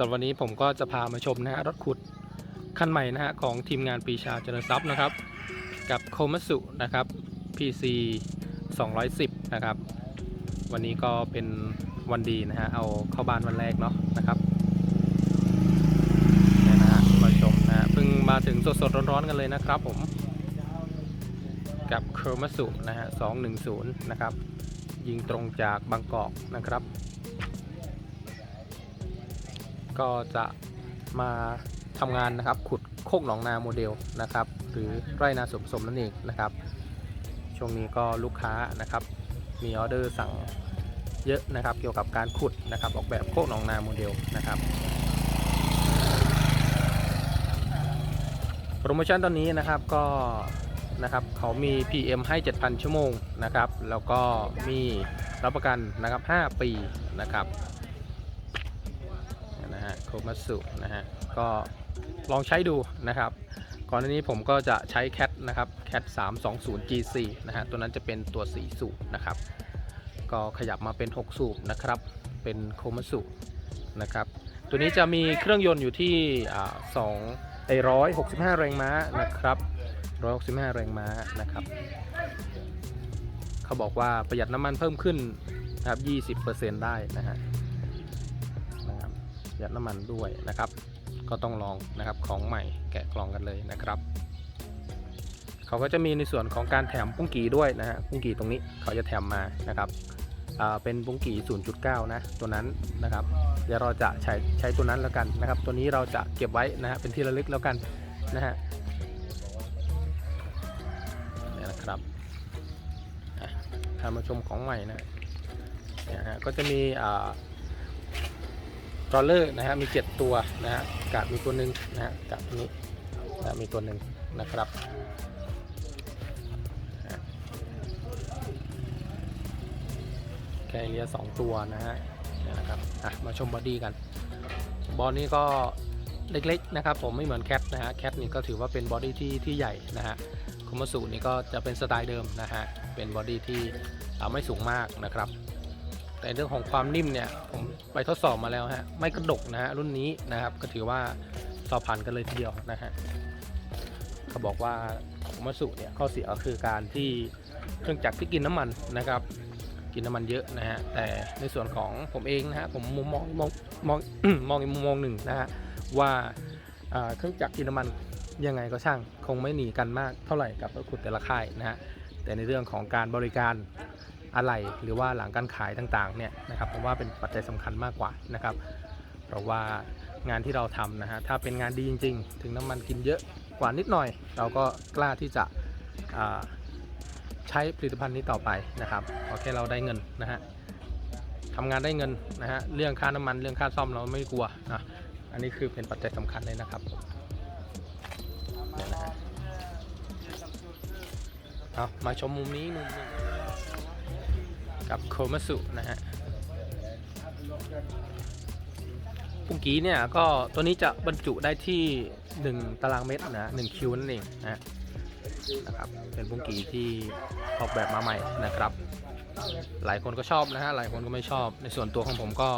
ส่วนวันนี้ผมก็จะพามาชมนะฮะรถขุดคันใหม่นะฮะของทีมงานปีชาเจริญทรัพย์นะครับ กับโคมัสุนะครับ PC 210 นะครับ วันนี้ก็เป็นวันดีนะฮะเอาเข้าบ้านวันแรกเนาะนะครับนี่นะฮะมาชมนะฮะเพิ่งมาถึงสดๆร้อนๆกันเลยนะครับผม กับโคมัสุนะฮะ210 นะครับ ยิงตรงจากบางกอกนะครับ ก็จะมาทำงานนะครับขุดโคกหนองนาโมเดลนะครับ หรือไร่นาสมสมนั่นเองนะครับ ช่วงนี้ก็ลูกค้านะครับ มีออเดอร์สั่งเยอะนะครับ เกี่ยวกับการขุดนะครับ ออกแบบโคกหนองนาโมเดลนะครับโปรโมชั่นตอนนี้นะครับก็นะครับเขามี PM ให้ 7,000 ชั่วโมงนะครับ แล้วก็มีรับประกันนะครับ 5 ปีนะครับ ฮะโคมัสุนะฮะก็ลองใช้ดูนะครับ ก่อนหน้านี้ผมก็จะใช้แคทนะครับแคท320 G4 นะฮะตัวนั้นจะเป็นตัว 4 สูบนะครับ ก็ขยับมาเป็น 6 สูบนะครับ เป็นโคมัสุนะครับ ตัวนี้จะมีเครื่องยนต์อยู่ที่อ่า2ไอร้อย65แรงม้านะครับ165แรงม้านะครับ เขาบอกว่าประหยัดน้ำมันเพิ่มขึ้นนะครับ20%ได้นะฮะนะครับประ ยัดน้ำมันด้วยนะครับ ก็ต้องลองนะครับของใหม่แกะกล่องกันเลยนะครับ เขาก็จะมีในส่วนของการแถมปุ้งกีด้วยนะฮะปุ้งกีตรงนี้เขาจะแถมมานะครับเป็นปุ้งกี0.9 นะ ตัวนั้นนะครับ เดี๋ยวเราจะใช้ใช้ตัวนั้นแล้วกันนะครับ ตัวนี้เราจะเก็บไว้นะฮะเป็นที่ระลึกแล้วกันนะฮะนี่นะครับพามาชมของใหม่นะนี่ยฮะก็จะมี อ่ารอเลอร์นะฮะมี 7 ตัวนะฮะกาดมีตัวหนึ่งนะฮะกาดนี้นะมีตัวหนึ่งนะครับแคเรียสองตัวนะฮะนี่นะครับอะมาชมบอดี้กัน บอดี้ก็เล็กๆนะครับผมไม่เหมือนแคทนะฮะแคทนี่ก็ถือว่าเป็นบอดี้ที่ที่ใหญ่นะฮะคุมาสุนี่ก็จะเป็นสไตล์เดิมนะฮะเป็นบอดี้ที่อ่าไม่สูงมากนะครับ แต่เรื่องของความนิ่มเนี่ยผมไปทดสอบมาแล้วฮะไม่กระดกนะฮะรุ่นนี้นะครับ ก็ถือว่าสอบผ่านกันเลยทีเดียวนะฮะเขาบอกว่าของมัสุเนี่ยข้อเสียก็คือการที่เครื่องจักรที่กินน้ำมันนะครับ กินน้ำมันเยอะนะฮะแต่ในส่วนของผมเองนะฮะผมมองมองมองมองมองอีกมุมมองหนึ่งนะฮะว่าเครื่องจักรกินน้ำมันยังไงก็ช่าง คงไม่หนีกันมากเท่าไหร่กับรถขุดแต่ละค่ายนะฮะแต่ในเรื่องของการบริการ อะไรหรือว่าหลังการขายต่างๆเนี่ยนะครับผมว่าเป็นปัจจัยสำคัญมากกว่านะครับ เพราะว่างานที่เราทำนะฮะถ้าเป็นงานดีจริง ๆ ถึงน้ำมันกินเยอะกว่านิดหน่อย เราก็กล้าที่จะใช้ผลิตภัณฑ์นี้ต่อไปนะครับขอแค่เราได้เงินนะฮะทำงานได้เงินนะฮะเรื่องค่าน้ำมันเรื่องค่าซ่อมเราไม่กลัวนะอันนี้คือเป็นปัจจัยสำคัญเลยนะครับเอามาชมมุมนี้มุมนึง กับโคมัสุนะฮะปุงกีเนี่ยก็ตัวนี้จะบรรจุได้ที่ 1 ตารางเมตรนะ1คิวนั่นเองนะนะครับเป็นปุงกีที่ออกแบบมาใหม่นะครับ หลายคนก็ชอบนะฮะหลายคนก็ไม่ชอบในส่วนตัวของผมก็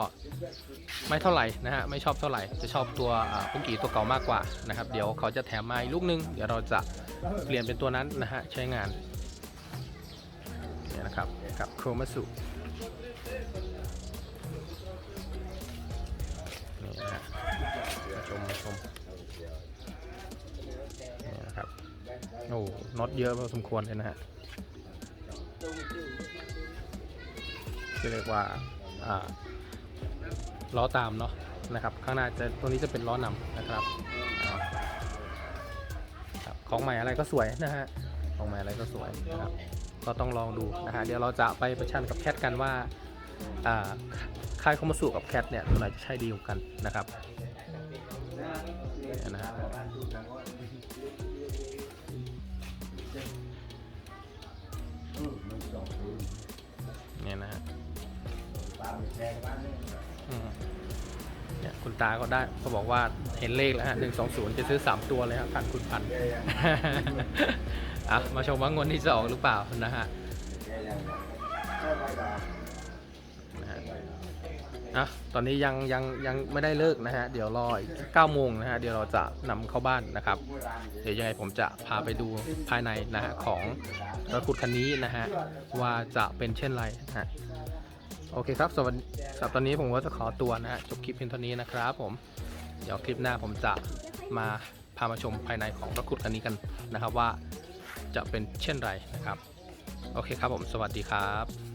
ไม่เท่าไหร่นะฮะไม่ชอบเท่าไหร่จะชอบตัวปุงกีตัวเก่ามากกว่านะครับ เดี๋ยวเขาจะแถมมาอีกลูกนึงเดี๋ยวเราจะเปลี่ยนเป็นตัวนั้นนะฮะใช้งาน เนี่ยนะครับกับโครมาสุนี่นะฮะมาชมมาชมนี่นะครับโอ้น็อตเยอะพอสมควรเลยนะฮะจะเรียกว่าอ่าล้อตามเนาะนะครับ ข้างหน้าจะตัวนี้จะเป็นล้อนำนะครับของใหม่อะไรก็สวยนะฮะของใหม่อะไรก็สวยนะครับ ก็ต้องลองดูนะฮะเดี๋ยวเราจะไปประชันกับแคทกันว่าอ่าค่ายคอมสู่กับแคทเนี่ยตัวไหนจะใช่ดีกว่ากันนะครับเนี่ยนะฮะเนี่ยนะฮะ เนี่ยคุณตาก็ได้เขาบอกว่าเห็นเลขแล้วฮะหนึ่งสองศูนย์จะซื้อสามตัวเลยฮะพันคุณพันอะมาชมว่างวดที่จะออกหรือเปล่านะฮะนะตอนนี้ยังยังยังไม่ได้เลิกนะฮะ เดี๋ยวรออีก9โมงนะฮะ เดี๋ยวเราจะนำเข้าบ้านนะครับ เดี๋ยวยังไงผมจะพาไปดูภายในนะฮะของรถขุดคันนี้นะฮะ ว่าจะเป็นเช่นไรนะฮะ โอเคครับสวัสดีสำหรับตอนนี้ผมก็จะขอตัวนะฮะจบคลิปเพียงเท่านี้นะครับผมเดี๋ยวคลิปหน้าผมจะมาพามาชมภายในของรถขุดคันนี้กันนะครับว่าจะเป็นเช่นไรนะครับ โอเคครับผมสวัสดีครับ